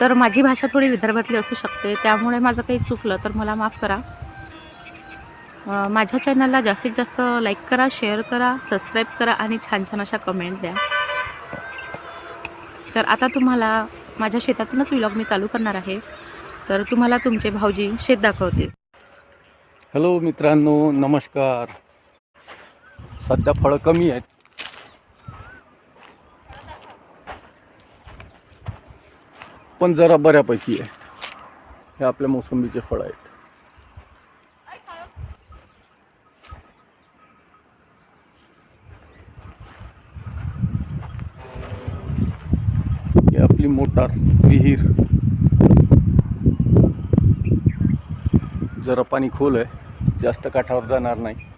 तर माझी भाषा थोडी विदर्भातली असू शकते. त्यामुळे माझं काही चुकलं तर मला माफ करा. माझ्या चॅनलला जास्तीत जास्त लाईक करा शेअर करा सबस्क्राईब करा आणि छान छान अशा कमेंट द्या. तर आता तुम्हाला माझ्या शेतातूनच व्लॉग मी चालू करणार आहे. तर तुम्हाला तुमचे भाऊजी शेत दाखवतील. हॅलो मित्रांनो नमस्कार. सध्या फळं कमी आहेत. पण जरा बऱ्यापैकी आहे. हे आपल्या मोसंबीचे फळं आहेत. ही आपली मोटार विहीर. जरा पाणी खोल आहे. जास्त काठावर जाणार नाही.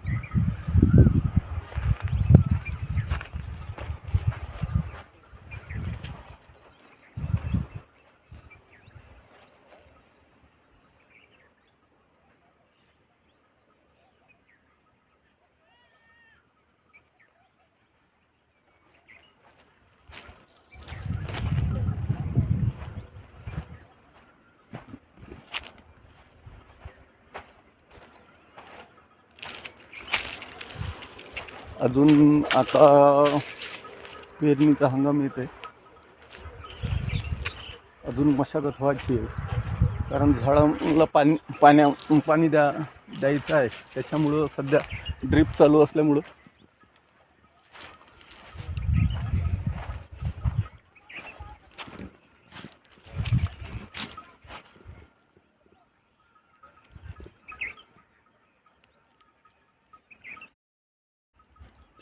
अजून आता पेरणीचा हंगाम येत आहे अजून मशागत व्हायची आहे. कारण झाडाला पाणी पाण्या पाणी द्या द्यायचं आहे. त्याच्यामुळं सध्या ड्रीप चालू असल्यामुळं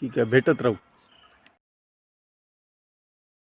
ठीक आहे भेटत राहू.